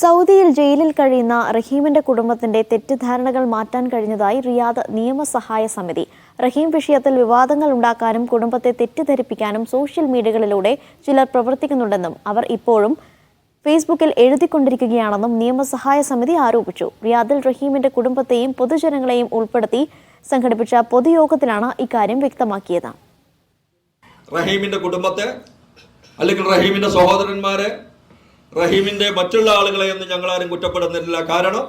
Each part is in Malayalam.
സൗദിയിൽ ജയിലിൽ കഴിയുന്ന റഹീമിന്റെ കുടുംബത്തിന്റെ തെറ്റിദ്ധാരണകൾ മാറ്റാൻ കഴിഞ്ഞതായി റിയാദ് നിയമസഹായ സമിതി. റഹീം വിഷയത്തിൽ വിവാദങ്ങൾ ഉണ്ടാക്കാനും കുടുംബത്തെ തെറ്റിദ്ധരിപ്പിക്കാനും സോഷ്യൽ മീഡിയകളിലൂടെ ചിലർ പ്രവർത്തിക്കുന്നുണ്ടെന്നും അവർ ഇപ്പോഴും ഫേസ്ബുക്കിൽ എഴുതിക്കൊണ്ടിരിക്കുകയാണെന്നും നിയമസഹായ സമിതി ആരോപിച്ചു. റിയാദിൽ റഹീമിന്റെ കുടുംബത്തെയും പൊതുജനങ്ങളെയും ഉൾപ്പെടുത്തി സംഘടിപ്പിച്ച പൊതുയോഗത്തിലാണ് ഇക്കാര്യം വ്യക്തമാക്കിയത്. റഹീമിന്റെ കുടുംബത്തെ അല്ലെങ്കിൽ റഹീമിന്റെ സഹോദരന്മാരെ റഹീമിന്റെ മറ്റുള്ള ആളുകളെ ഒന്നും ഞങ്ങളാരും കുറ്റപ്പെടുന്നില്ല കാരണം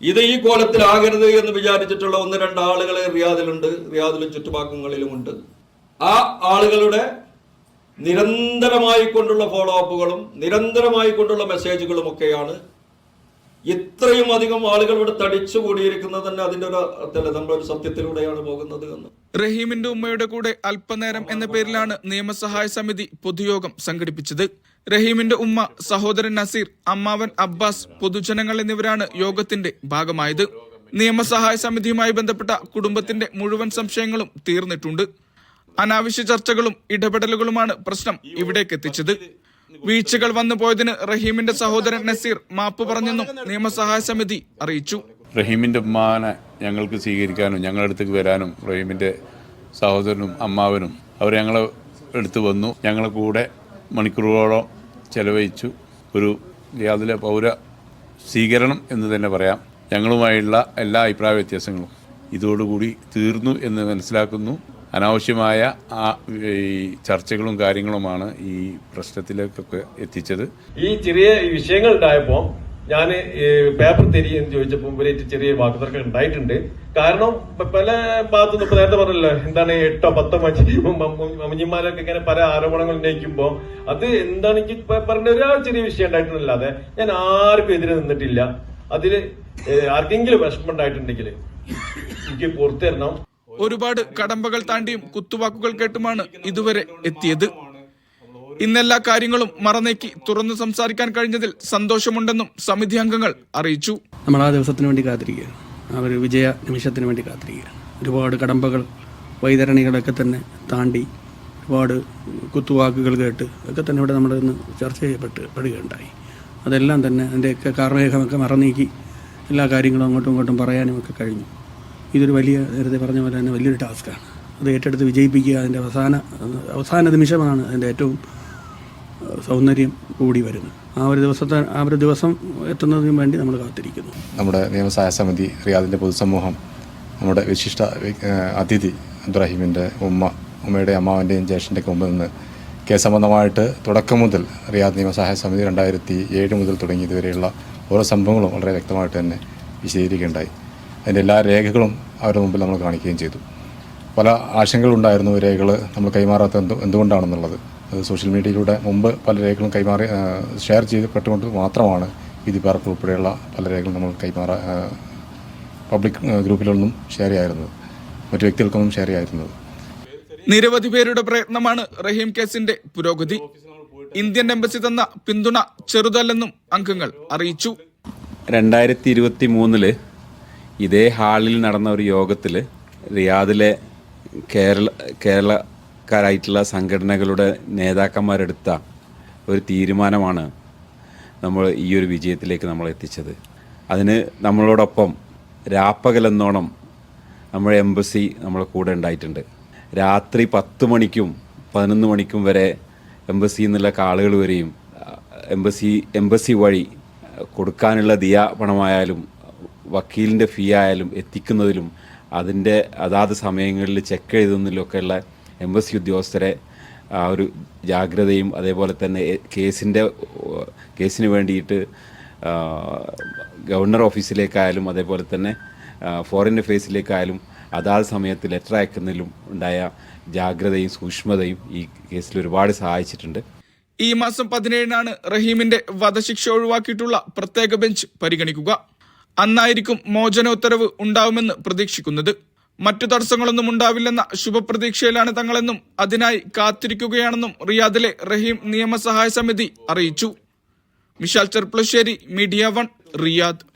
ഇത് ഈ കോലത്തിലാകരുത് എന്ന് വിചാരിച്ചിട്ടുള്ള ഒന്ന് രണ്ട് ആളുകളെ റിയാദിലുണ്ട് റിയാദിലും ചുറ്റുപാക്കങ്ങളിലുമുണ്ട് ആ ആളുകളുടെ നിരന്തരമായി കൊണ്ടുള്ള ഫോളോ അപ്പുകളും നിരന്തരമായി കൊണ്ടുള്ള മെസ്സേജുകളും ഒക്കെയാണ് ഇത്രയും അധികം ആളുകൾ ഇവിടെ തടിച്ചു കൂടിയിരിക്കുന്നത് തന്നെ അതിന്റെ ഒരു നമ്മളൊരു സത്യത്തിലൂടെയാണ് പോകുന്നത് എന്ന്. റഹീമിന്റെ ഉമ്മയുടെ കൂടെ അല്പനേരം എന്ന പേരിലാണ് നിയമസഹായ സമിതി പൊതുയോഗം സംഘടിപ്പിച്ചത്. റഹീമിന്റെ ഉമ്മ സഹോദരൻ നസീർ അമ്മാവൻ അബ്ബാസ് പൊതുജനങ്ങൾ എന്നിവരാണ് യോഗത്തിന്റെ ഭാഗമായത്. നിയമസഹായ സമിതിയുമായി ബന്ധപ്പെട്ട കുടുംബത്തിന്റെ മുഴുവൻ സംശയങ്ങളും തീർന്നിട്ടുണ്ട്. അനാവശ്യ ചർച്ചകളും ഇടപെടലുകളുമാണ് പ്രശ്നം ഇവിടേക്ക് എത്തിച്ചത്. വീഴ്ചകൾ വന്നു പോയതിന് റഹീമിന്റെ സഹോദരൻ നസീർ മാപ്പ് പറഞ്ഞെന്നും നിയമസഹായ സമിതി അറിയിച്ചു. റഹീമിന്റെ ഉമ്മാനെ ഞങ്ങൾക്ക് സ്വീകരിക്കാനും ഞങ്ങളുടെ അടുത്തേക്ക് വരാനും റഹീമിന്റെ സഹോദരനും അമ്മാവനും അവർ ഞങ്ങളെ എടുത്തു വന്നു. ഞങ്ങളെ കൂടെ മണിക്കൂറുകളോളം ചെലവഴിച്ചു. ഒരു യാതിലെ പൗര സ്വീകരണം എന്ന് തന്നെ പറയാം. ഞങ്ങളുമായുള്ള എല്ലാ അഭിപ്രായ വ്യത്യാസങ്ങളും ഇതോടുകൂടി തീർന്നു എന്ന് മനസ്സിലാക്കുന്നു. അനാവശ്യമായ ആ ഈ ചർച്ചകളും കാര്യങ്ങളുമാണ് ഈ പ്രശ്നത്തിലേക്കൊക്കെ എത്തിച്ചത്. ഈ ചെറിയ വിഷയങ്ങൾ ഉണ്ടായപ്പോൾ ഞാൻ പേപ്പർ തരി എന്ന് ചോദിച്ചപ്പോൾ ഇവരേറ്റ് ചെറിയ വാക്കുതർക്കം ഉണ്ടായിട്ടുണ്ട്. കാരണം പല ഭാഗത്തു നിന്ന് നേരത്തെ പറഞ്ഞല്ലോ എന്താണ് എട്ടോ പത്തോ മഞ്ഞിമാരൊക്കെ ഇങ്ങനെ പല ആരോപണങ്ങൾ ഉന്നയിക്കുമ്പോൾ അത് എന്താണ് എനിക്ക് പറഞ്ഞ ഒരാൾ ചെറിയ വിഷയം ഉണ്ടായിട്ടല്ലാതെ ഞാൻ ആർക്കും എതിരെ നിന്നിട്ടില്ല. അതിൽ ആർക്കെങ്കിലും വിഷമം ഉണ്ടായിട്ടുണ്ടെങ്കിൽ എനിക്ക് പുറത്തു തരണം. ഒരുപാട് കടമ്പകൾ താണ്ടിയും കുത്തുവാക്കുകൾ കേട്ടുമാണ് ഇതുവരെ എത്തിയത്. ഇന്നെല്ലാ കാര്യങ്ങളും മറന്നേക്കി തുറന്നു സംസാരിക്കാൻ കഴിഞ്ഞതിൽ സന്തോഷമുണ്ടെന്നും സമിതി അംഗങ്ങൾ അറിയിച്ചു. നമ്മൾ ആ ദിവസത്തിന് വേണ്ടി കാത്തിരിക്കുക. ആ ഒരു വിജയ നിമിഷത്തിന് വേണ്ടി കാത്തിരിക്കുക. ഒരുപാട് കടമ്പകൾ വൈതരണികളൊക്കെ തന്നെ താണ്ടി ഒരുപാട് കുത്തുവാക്കുകൾ കേട്ട് ഒക്കെ തന്നെ ഇവിടെ നമ്മൾ ഇന്ന് ചർച്ച ചെയ്യപ്പെട്ട് പെടുകയുണ്ടായി. അതെല്ലാം തന്നെ അതിന്റെയൊക്കെ കാർമേഘമൊക്കെ മറന്നീക്കി എല്ലാ കാര്യങ്ങളും അങ്ങോട്ടും ഇങ്ങോട്ടും പറയാനും ഒക്കെ കഴിഞ്ഞു. ഇതൊരു വലിയ നേരത്തെ പറഞ്ഞ പോലെ തന്നെ വലിയൊരു ടാസ്ക്കാണ്. അത് ഏറ്റെടുത്ത് വിജയിപ്പിക്കുക അതിന്റെ അവസാന അവസാന നിമിഷമാണ് അതിന്റെ ഏറ്റവും സൗന്ദര്യം കൂടി വരുന്നത്. ആ ഒരു ദിവസത്തെ ആ ഒരു ദിവസം എത്തുന്നതിന് വേണ്ടി നമ്മൾ കാത്തിരിക്കുന്നു. നമ്മുടെ വ്യവസായ സമിതി റിയാദിന്റെ പൊതുസമൂഹം നമ്മുടെ വിശിഷ്ട അതിഥി അബ്ദുറഹീമിന്റെ ഉമ്മ ഉമ്മയുടെ അമ്മാവന്റെയും ജ്യേഷ്ഠന്റെയൊക്കെ മുമ്പിൽ നിന്ന് കേസ് സംബന്ധമായിട്ട് തുടക്കം മുതൽ റിയാദ് നിയമസഹായ സമിതി രണ്ടായിരത്തി ഏഴ് മുതൽ തുടങ്ങിയതുവരെയുള്ള ഓരോ സംഭവങ്ങളും വളരെ വ്യക്തമായിട്ട് തന്നെ വിശദീകരിക്കുകയുണ്ടായി അതിന്റെ എല്ലാ രേഖകളും അവരുടെ മുമ്പിൽ നമ്മൾ കാണിക്കുകയും ചെയ്തു. പല ആശങ്കകളുണ്ടായിരുന്നു രേഖകൾ നമ്മൾ കൈമാറാത്ത എന്ത് എന്തുകൊണ്ടാണെന്നുള്ളത്. അത് സോഷ്യൽ മീഡിയയിലൂടെ മുമ്പ് പല രേഖകളും കൈമാറി ഷെയർ ചെയ്യപ്പെട്ടുകൊണ്ട് മാത്രമാണ് വിധിപ്പാർക്ക് ഉൾപ്പെടെയുള്ള പല രേഖകളും നമ്മൾ കൈമാറാ പബ്ലിക് ഗ്രൂപ്പിലൊന്നും ഷെയർ ചെയ്യായിരുന്നത് മറ്റു വ്യക്തികൾക്കൊന്നും ഷെയർ ചെയ്യായിരുന്നത് നിരവധി പേരുടെ പ്രയത്നമാണ് റഹീം കേസിന്റെ പുരോഗതി. ഇന്ത്യൻ എംബസി തന്ന പിന്തുണ ചെറുതല്ലെന്നും അംഗങ്ങൾ അറിയിച്ചു. രണ്ടായിരത്തി ഇരുപത്തി മൂന്നിൽ ഇതേ ഹാളിൽ നടന്ന ഒരു യോഗത്തിൽ റിയാദിലെ കേരള കേരളക്കാരായിട്ടുള്ള സംഘടനകളുടെ നേതാക്കന്മാരെടുത്ത ഒരു തീരുമാനമാണ് നമ്മൾ ഈ ഒരു വിജയത്തിലേക്ക് നമ്മൾ എത്തിച്ചത്. അതിന് നമ്മളോടൊപ്പം രാപ്പകലെന്നോണം നമ്മുടെ എംബസി നമ്മളെ കൂടെ ഉണ്ടായിട്ടുണ്ട്. രാത്രി പത്ത് മണിക്കും പതിനൊന്ന് മണിക്കും വരെ എംബസി എന്നുള്ള കാളുകൾ വരെയും എംബസി എംബസി വഴി കൊടുക്കാനുള്ള ദിയ പണമായാലും വക്കീലിന്റെ ഫീ ആയാലും എത്തിക്കുന്നതിലും അതിന്റെ അതാത് സമയങ്ങളിൽ ചെക്ക് എഴുതുന്നതിലൊക്കെയുള്ള എംബസി ഉദ്യോഗസ്ഥരെ ആ ഒരു ജാഗ്രതയും അതേപോലെ തന്നെ കേസിന്റെ കേസിന് വേണ്ടിയിട്ട് ഗവർണർ ഓഫീസിലേക്കായാലും അതേപോലെ തന്നെ ഫോറിൻ അഫയേഴ്സിലേക്കായാലും അതാത് സമയത്ത് ലെറ്റർ അയക്കുന്നതിലും ഉണ്ടായ ജാഗ്രതയും സൂക്ഷ്മതയും ഈ കേസിൽ ഒരുപാട് സഹായിച്ചിട്ടുണ്ട്. ഈ മാസം പതിനേഴിനാണ് റഹീമിന്റെ വധശിക്ഷ ഒഴിവാക്കിയിട്ടുള്ള പ്രത്യേക ബെഞ്ച് പരിഗണിക്കുക. അന്നായിരിക്കും മോചന ഉത്തരവ് ഉണ്ടാവുമെന്ന് പ്രതീക്ഷിക്കുന്നത്. മറ്റു തടസ്സങ്ങളൊന്നും ഉണ്ടാവില്ലെന്ന ശുഭപ്രതീക്ഷയിലാണ് തങ്ങളെന്നും അതിനായി കാത്തിരിക്കുകയാണെന്നും റിയാദിലെ റഹീം നിയമസഹായ സമിതി അറിയിച്ചു. Vishal Cherpulassery Media One Riyadh.